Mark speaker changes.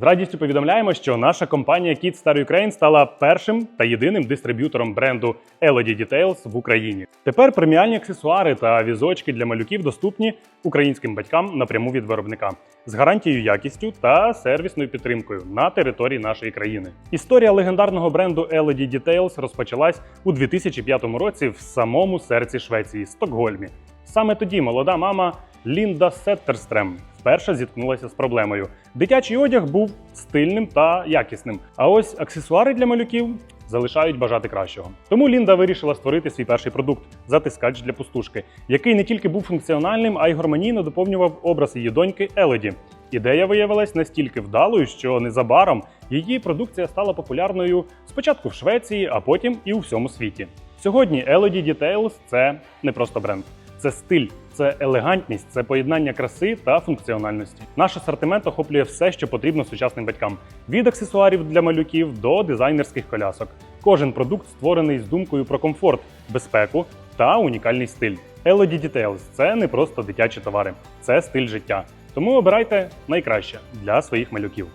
Speaker 1: З радістю повідомляємо, що наша компанія Kids Star Ukraine стала першим та єдиним дистриб'ютором бренду Elodie Details в Україні. Тепер преміальні аксесуари та візочки для малюків доступні українським батькам напряму від виробника з гарантією якістю та сервісною підтримкою на території нашої країни. Історія легендарного бренду Elodie Details розпочалась у 2005 році в самому серці Швеції Стокгольмі. Саме тоді молода мама Лінда Сеттерстрем вперше зіткнулася з проблемою. Дитячий одяг був стильним та якісним, а ось аксесуари для малюків залишають бажати кращого. Тому Лінда вирішила створити свій перший продукт затискач для пустушки, який не тільки був функціональним, а й гармонійно доповнював образ її доньки Еледі. Ідея виявилась настільки вдалою, що незабаром її продукція стала популярною спочатку в Швеції, а потім і у всьому світі. Сьогодні Elodie Details – це не просто бренд. Це стиль, це елегантність, це поєднання краси та функціональності. Наш асортимент охоплює все, що потрібно сучасним батькам: від аксесуарів для малюків до дизайнерських колясок. Кожен продукт створений з думкою про комфорт, безпеку та унікальний стиль. Elodie Details – це не просто дитячі товари, це стиль життя. Тому обирайте найкраще для своїх малюків.